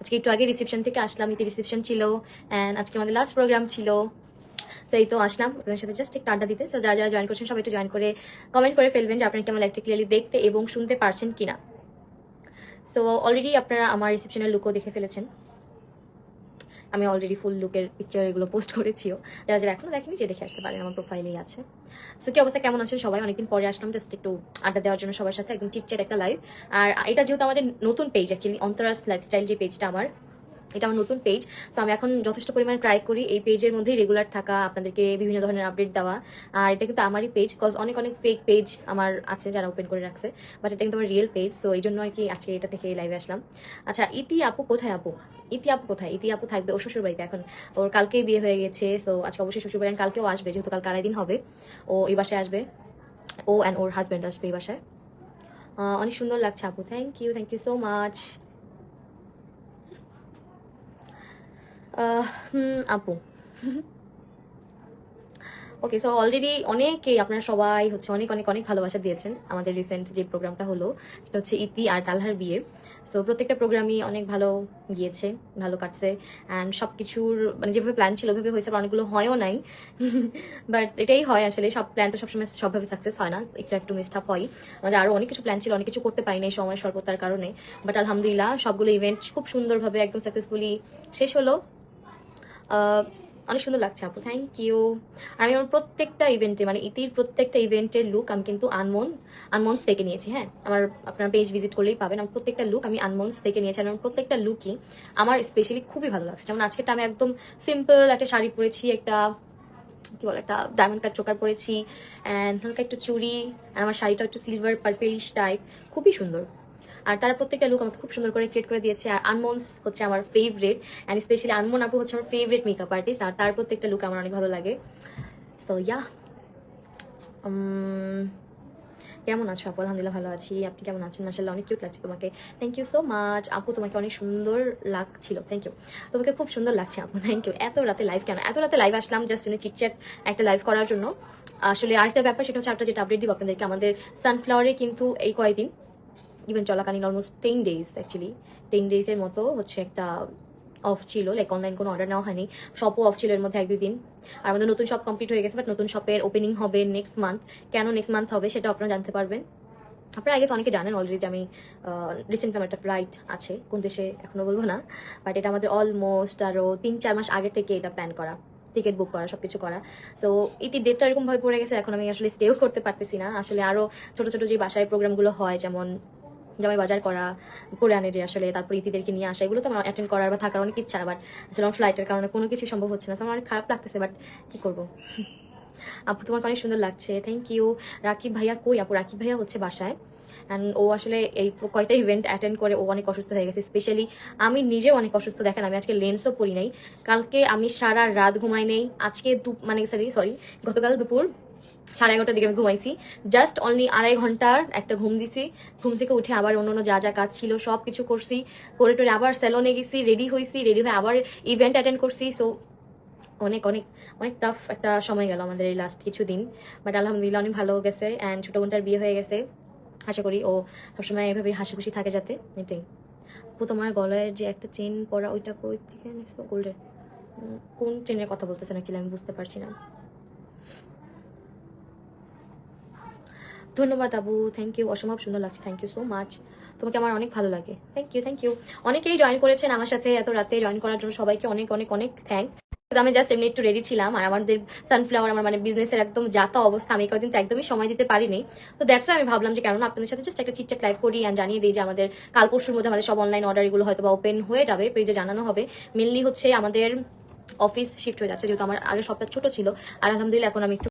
আজকে একটু আগে রিসেপশন থেকে আসলাম ইতি রিসেপশন ছিল অ্যান্ড আজকে আমাদের লাস্ট প্রোগ্রাম ছিল। এই তো আসলাম ওদের সাথে জাস্ট একটু আড্ডা দিতে। যারা যারা জয়েন করছেন, সবাই একটু জয়েন করে কমেন্ট করে ফেলবেন যে আপনারা কি আমার লাইভটা ক্লিয়ারলি দেখতে এবং শুনতে পারছেন কিনা। সো অলরেডি আপনারা আমার রিসেপশনের লুকও দেখে ফেলেছেন। আমি অলরেডি ফুল লুকের পিকচার এগুলো পোস্ট করেছিও। যারা যারা এখনও দেখেনি, যে দেখে আসতে পারেন, আমার প্রোফাইলেই আছে। সো কি অবস্থা? কেমন আছেন সবাই? অনেকদিন পরে আসলাম জাস্ট একটু আড্ডা দেওয়ার জন্য সবার সাথে, একদম চিটচ্যাট একটা লাইভ আর এটা যেহেতু আমাদের নতুন পেজ অ্যাকচুয়ালি অন্তরাস লাইফস্টাইল যে পেজটা আমার এটা আমার নতুন পেজ সো আমি এখন যথেষ্ট পরিমাণে ট্রাই করি এই পেজের মধ্যেই রেগুলার থাকা, আপনাদেরকে বিভিন্ন ধরনের আপডেট দেওয়া। আর এটা কিন্তু আমারই পেজ কজ অনেক অনেক ফেক পেজ আমার আছে যারা ওপেন করে রাখছে বাট এটা কিন্তু আমার রিয়েল পেজ সো এই জন্য আর কি আজকে এটা থেকে লাইভে আসলাম। আচ্ছা ইতি আপু কোথায় আপু? ইতি আপু কোথায়? ইতি আপু থাকবে ও শ্বশুর বাড়িতে এখন। ওর কালকেই বিয়ে হয়ে গেছে সো আজকে অবশ্যই শ্বশুর বাড়ি কালকেও আসবে, যেহেতু কাল কারাই দিন হবে। ও এই বাসায় আসবে। ও অ্যান্ড ওর হাজব্যান্ড আসবে এই বাসায়। অনেক সুন্দর লাগছে আপু। Thank you thank you so much আপু। ওকে সো অলরেডি অনেকেই, আপনারা সবাই হচ্ছে অনেক অনেক অনেক ভালোবাসা দিয়েছেন আমাদের রিসেন্ট যে প্রোগ্রামটা হলো, সেটা হচ্ছে ইতি আর তালহার বিয়ে। সো প্রত্যেকটা প্রোগ্রামই অনেক ভালো গিয়েছে, ভালো কাটছে অ্যান্ড সব কিছুর মানে যেভাবে প্ল্যান ছিল, ওইভাবে হয়েছে অনেকগুলো হয়ও নাই। বাট এটাই হয় আসলে, সব প্ল্যান তো সবসময় সবভাবে সাকসেস হয় না, একটু একটু মিস্টাপ হয়। আমাদের আরও অনেক কিছু প্ল্যান ছিল, অনেক কিছু করতে পারিনি সময় স্বল্পতার কারণে। বাট আলহামদুলিল্লাহ, সবগুলো ইভেন্ট খুব সুন্দরভাবে একদম সাকসেসফুলি শেষ হলো। অনেক সুন্দর লাগছে আপু থ্যাংক ইউ আর আমি আমার প্রত্যেকটা ইভেন্টে মানে ইতির প্রত্যেকটা ইভেন্টের লুক আমি কিন্তু আনমন আনমন্স থেকে নিয়েছি হ্যাঁ? আমার, আপনারা পেজ ভিজিট করলেই পাবেন। আমার প্রত্যেকটা লুক আমি আনমন্স থেকে নিয়েছি, আর আমার প্রত্যেকটা লুকই আমার স্পেশালি খুবই ভালো লাগছে। যেমন আজকেটা আমি একদম সিম্পল একটা শাড়ি পরেছি, একটা, কি বলে, একটা ডায়মন্ড কাট চোকার পরেছি অ্যান্ড হালকা একটু চুড়ি আমার শাড়িটা একটু সিলভার পার্পেলিশ টাইপ খুবই সুন্দর। আর তারা প্রত্যেকটা লুক আমাকে খুব সুন্দর করে ক্রিয়েট করে দিয়েছে। আর আনমন্স হচ্ছে আমার ফেভারেট অ্যান্ড স্পেশালি আনমন আপু হচ্ছে আমার ফেভারিট মেকআপ আর্টিস্ট আর তার প্রত্যেকটা লুক আমার অনেক ভালো লাগে। সো ইয়া কেমন আছো আপু? আলহামদুলিল্লাহ ভালো আছি। আপনি কেমন আছেন? মাসাল্লাহ অনেক কিউট লাগছে তোমাকে। থ্যাংক ইউ সো মাচ আপু, তোমাকে অনেক সুন্দর লাগছিল। থ্যাংক ইউ তোমাকে খুব সুন্দর লাগছে আপু। থ্যাংক ইউ এত রাতে লাইভ কেন? এত রাতে লাইভ আসলাম জাস্ট এমনি চিটচ্যাট একটা লাইভ করার জন্য। আসলে আরেকটা ব্যাপার, সেটা হচ্ছে একটা যেটা আপডেট দিব আপনাদেরকে। আমাদের সানফ্লাওয়ারে কিন্তু এই কয়েকদিন ইভেন চলাকালীন almost ten days actually ten ডেজের মতো হচ্ছে একটা অফ ছিল লাইক অনলাইন কোনো অর্ডার নেওয়া হয়নি। শপও অফ ছিল এর মধ্যে এক দুই দিন। আর আমাদের নতুন শপ কমপ্লিট হয়ে গেছে বাট নতুন শপের ওপেনিং হবে নেক্সট মান্থ কেন নেক্সট মান্থ হবে সেটা আপনারা জানতে পারবেন। আপনারা আগে অনেকে জানেন অলরেডি আমি রিসেন্ট আমার একটা ফ্লাইট আছে, কোন দেশে এখনও বলব না। বাট এটা আমাদের অলমোস্ট আরও তিন চার মাস আগে থেকে এটা প্ল্যান করা টিকিট বুক করা সব কিছু করা সো ইতি ডেটটা এরকমভাবে পড়ে গেছে, এখন আমি আসলে স্টেও করতে পারতেছি না। আসলে আরও ছোটো ছোটো যে বাসায় প্রোগ্রামগুলো হয়, যেমন জামাই বাজার করা করে আনে যে আসলে তারপর ইতিদেরকে নিয়ে আসা, এগুলো তো আমার অ্যাটেন্ড করার বা থাকার অনেক ইচ্ছা বাট আসলে আমার ফ্লাইটের কারণে কোনো কিছু সম্ভব হচ্ছে না আমার অনেক খারাপ লাগতেছে বাট কি করব? আপু, তোমাকে অনেক সুন্দর লাগছে থ্যাংক ইউ রাকিব ভাইয়া কই আপু? রাকিব ভাইয়া হচ্ছে বাসায় অ্যান্ড ও আসলে এই কয়টা ইভেন্ট অ্যাটেন্ড করে, ও অনেক অসুস্থ হয়ে গেছে স্পেশালি আমি নিজেও অনেক অসুস্থ, দেখেন আমি আজকে লেন্সও পরি নাই, কালকে আমি সারা রাত ঘুমাই নেই, আজকে দু মানে সরি সরি গতকাল দুপুর সাড়ে এগারোটার দিকে আমি ঘুমাইছি। জাস্ট অনলি আড়াই ঘণ্টার একটা ঘুম দিছি। ঘুম থেকে উঠে আবার অন্য অন্য যা যা কাজ ছিল সব কিছু করছি। করে টোরে আবার স্যালনে গেছি রেডি হয়েছি রেডি হয়ে আবার ইভেন্ট অ্যাটেন্ড করছি। সো অনেক অনেক অনেক টাফ একটা সময় গেল আমাদের এই লাস্ট কিছু দিন বাট আলহামদুলিল্লাহ অনেক ভালো গেছে অ্যান্ড ছোটো বোনটার বিয়ে হয়ে গেছে। আশা করি ও সবসময় এভাবে হাসি খুশি থাকে যাতে। এটাই। তোমার গলায় যে একটা চেন পরা, ওইটা কই থেকে গোল্ডের কোন চেনের কথা বলতেছেন অ্যাকচুয়ালি আমি বুঝতে পারছি না। ধন্যবাদ আবু থ্যাংক ইউ অসম্ভব সুন্দর লাগছে থ্যাংক ইউ সো মাচ তোমাকে আমার অনেক ভালো লাগে থ্যাংক ইউ থ্যাংক ইউ অনেকেই জয়েন করেছেন আমার সাথে এত রাতে জয়েন করার জন্য সবাইকে অনেক অনেক অনেক থ্যাংকস আমি জাস্ট এমনি একটু রেডি ছিলাম, আর আমাদের সানফ্লাওয়ার আমার মানে বিজনেসের একদম যাতা অবস্থা, আমি কদিন তো একদমই সময় দিতে পারিনি। তো দ্যাটস আমি ভাবলাম যে কেননা আপনাদের সাথে জাস্ট একটা চিটচাট লাইভ করি আর জানিয়ে দিই যে আমাদের কাল পরশুর মধ্যে আমাদের সব অনলাইন অর্ডার এগুলো হয়তো বা ওপেন হয়ে যাবে পেজে জানানো হবে। মেনলি হচ্ছে আমাদের অফিস শিফট হয়ে যাচ্ছে, যেহেতু আমার আগে সবটা ছোট ছিল। আর আলহামদুলিল্লাহ, এখন আমি একটু